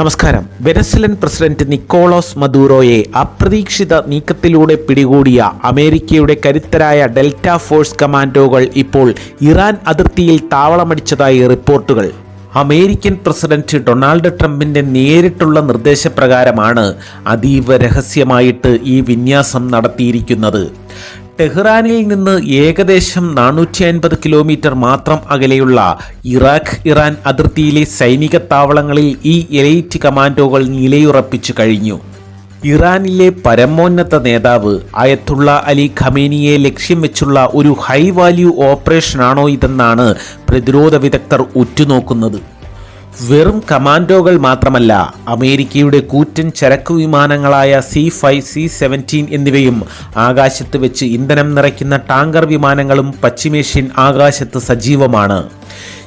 നമസ്കാരം. Venezuelan president Nicolas മദൂറോയെ അപ്രതീക്ഷിത നീക്കത്തിലൂടെ പിടികൂടിയ അമേരിക്കയുടെ കരുത്തരായ ഡെൽറ്റ ഫോഴ്സ് കമാൻഡോകൾ ഇപ്പോൾ ഇറാൻ അതിർത്തിയിൽ താവളമടിച്ചതായി റിപ്പോർട്ടുകൾ. അമേരിക്കൻ പ്രസിഡന്റ് ഡൊണാൾഡ് ട്രംപിന്റെ നേരിട്ടുള്ള നിർദ്ദേശപ്രകാരമാണ് അതീവ രഹസ്യമായിട്ട് ഈ വിന്യാസം നടത്തിയിരിക്കുന്നത്. ടെഹ്റാനിൽ നിന്ന് ഏകദേശം നാനൂറ്റി അൻപത് കിലോമീറ്റർ മാത്രം അകലെയുള്ള ഇറാഖ് ഇറാൻ അതിർത്തിയിലെ സൈനിക താവളങ്ങളിൽ ഈ എലൈറ്റ് കമാൻഡോകൾ നിലയുറപ്പിച്ചു കഴിഞ്ഞു. ഇറാനിലെ പരമോന്നത നേതാവ് അയത്തുള്ള അലി ഖമേനിയെ ലക്ഷ്യം വെച്ചുള്ള ഒരു ഹൈ വാല്യൂ ഓപ്പറേഷനാണോ ഇതെന്നാണ് പ്രതിരോധ വിദഗ്ധർ ഉറ്റുനോക്കുന്നത്. വെറും കമാൻഡോകൾ മാത്രമല്ല അമേരിക്കയുടെ കൂറ്റൻ ചരക്കു വിമാനങ്ങളായ സി ഫൈവ് സി സെവന്റീൻ എന്നിവയും ആകാശത്ത് വെച്ച് ഇന്ധനം നിറയ്ക്കുന്ന ടാങ്കർ വിമാനങ്ങളും പശ്ചിമേഷ്യൻ ആകാശത്ത് സജീവമാണ്.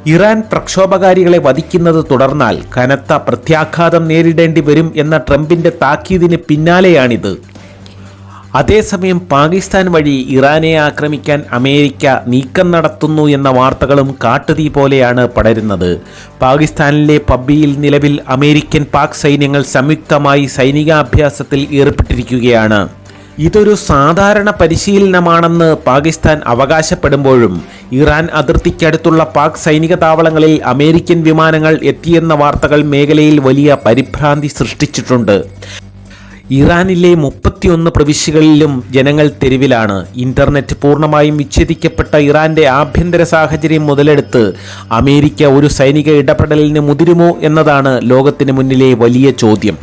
ഇറാൻ പ്രക്ഷോഭകാരികളെ വധിക്കുന്നത് തുടർന്നാൽ കനത്ത പ്രത്യാഘാതം നേരിടേണ്ടി വരും എന്ന ട്രംപിന്റെ താക്കീതിന് പിന്നാലെയാണിത്. അതേസമയം പാകിസ്ഥാൻ വഴി ഇറാനെ ആക്രമിക്കാൻ അമേരിക്ക നീക്കം നടത്തുന്നു എന്ന വാർത്തകളും കാട്ടുതീ പോലെയാണ് പടരുന്നത്. പാകിസ്ഥാനിലെ പബ്ബിയിൽ നിലവിൽ അമേരിക്കൻ പാക് സൈന്യങ്ങൾ സംയുക്തമായി സൈനികാഭ്യാസത്തിൽ ഏർപ്പെട്ടിരിക്കുകയാണ്. ഇതൊരു സാധാരണ പരിശീലനമാണെന്ന് പാകിസ്ഥാൻ അവകാശപ്പെടുമ്പോഴും ഇറാൻ അതിർത്തിക്കടുത്തുള്ള പാക് സൈനിക താവളങ്ങളിൽ അമേരിക്കൻ വിമാനങ്ങൾ എത്തിയെന്ന വാർത്തകൾ മേഖലയിൽ വലിയ പരിഭ്രാന്തി സൃഷ്ടിച്ചിട്ടുണ്ട്. ഇറാനിലെ മുപ്പത്തിയൊന്ന് പ്രവിശ്യകളിലും ജനങ്ങൾ തെരുവിലാണ്. ഇന്റർനെറ്റ് പൂർണമായും വിച്ഛേദിക്കപ്പെട്ട ഇറാന്റെ ആഭ്യന്തര സാഹചര്യം മുതലെടുത്ത് അമേരിക്ക ഒരു സൈനിക ഇടപെടലിന് മുതിരുമോ എന്നതാണ് ലോകത്തിന് മുന്നിലെ വലിയ ചോദ്യം.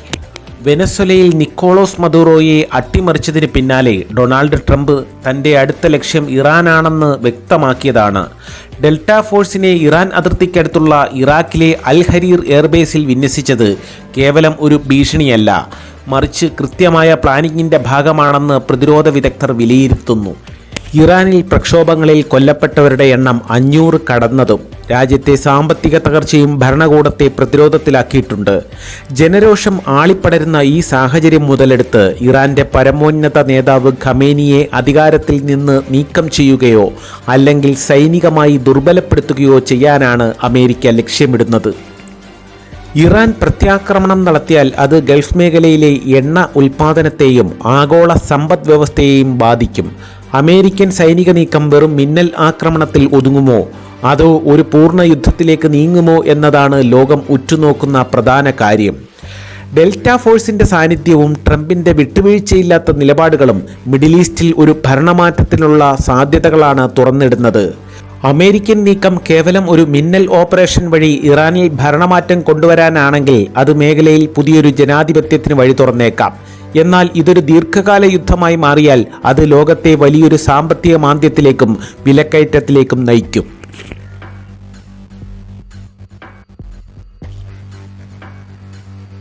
വെനസ്വലയിൽ നിക്കോളോസ് മദുറോയെ അട്ടിമറിച്ചതിന് പിന്നാലെ ഡൊണാൾഡ് ട്രംപ് തന്റെ അടുത്ത ലക്ഷ്യം ഇറാനാണെന്ന് വ്യക്തമാക്കിയതാണ്. ഡെൽറ്റ ഫോഴ്സിനെ ഇറാൻ അതിർത്തിക്കടുത്തുള്ള ഇറാഖിലെ അൽ ഹരീർ എയർബേസിൽ വിന്യസിച്ചത് കേവലം ഒരു ഭീഷണിയല്ല. മറിച്ച് കൃത്യമായ പ്ലാനിങ്ങിന്റെ ഭാഗമാണെന്ന് പ്രതിരോധ വിദഗ്ധർ വിലയിരുത്തുന്നു. ഇറാനിൽ പ്രക്ഷോഭങ്ങളിൽ കൊല്ലപ്പെട്ടവരുടെ എണ്ണം അഞ്ഞൂറ് കടന്നതും രാജ്യത്തെ സാമ്പത്തിക തകർച്ചയും ഭരണകൂടത്തെ പ്രതിരോധത്തിലാക്കിയിട്ടുണ്ട്. ജനരോഷം ആളിപ്പടരുന്ന ഈ സാഹചര്യം മുതലെടുത്ത് ഇറാന്റെ പരമോന്നത നേതാവ് ഖമേനിയെ അധികാരത്തിൽ നിന്ന് നീക്കം ചെയ്യുകയോ അല്ലെങ്കിൽ സൈനികമായി ദുർബലപ്പെടുത്തുകയോ ചെയ്യാനാണ് അമേരിക്ക ലക്ഷ്യമിടുന്നത്. ഇറാൻ പ്രത്യാക്രമണം നടത്തിയാൽ അത് ഗൾഫ് മേഖലയിലെ എണ്ണ ഉൽപാദനത്തെയും ആഗോള സമ്പദ് വ്യവസ്ഥയെയും ബാധിക്കും. അമേരിക്കൻ സൈനിക നീക്കം വെറും മിന്നൽ ആക്രമണത്തിൽ ഒതുങ്ങുമോ? അതോ ഒരു പൂർണ യുദ്ധത്തിലേക്ക് നീങ്ങുമോ എന്നതാണ് ലോകം ഉറ്റുനോക്കുന്ന പ്രധാന കാര്യം. ഡെൽറ്റ ഫോഴ്സിന്റെ സാന്നിധ്യവും ട്രംപിന്റെ വിട്ടുവീഴ്ചയില്ലാത്ത നിലപാടുകളും മിഡിൽ ഈസ്റ്റിൽ ഒരു ഭരണമാറ്റത്തിനുള്ള സാധ്യതകളാണ് തുറന്നിടുന്നത്. അമേരിക്കൻ നീക്കം കേവലം ഒരു മിന്നൽ ഓപ്പറേഷൻ വഴി ഇറാനിൽ ഭരണമാറ്റം കൊണ്ടുവരാനാണെങ്കിൽ അത് മേഖലയിൽ പുതിയൊരു ജനാധിപത്യത്തിന് വഴി തുറന്നേക്കാം. എന്നാൽ ഇതൊരു ദീർഘകാല യുദ്ധമായി മാറിയാൽ അത് ലോകത്തെ വലിയൊരു സാമ്പത്തിക മാന്ദ്യത്തിലേക്കും വിലക്കയറ്റത്തിലേക്കും നയിക്കും.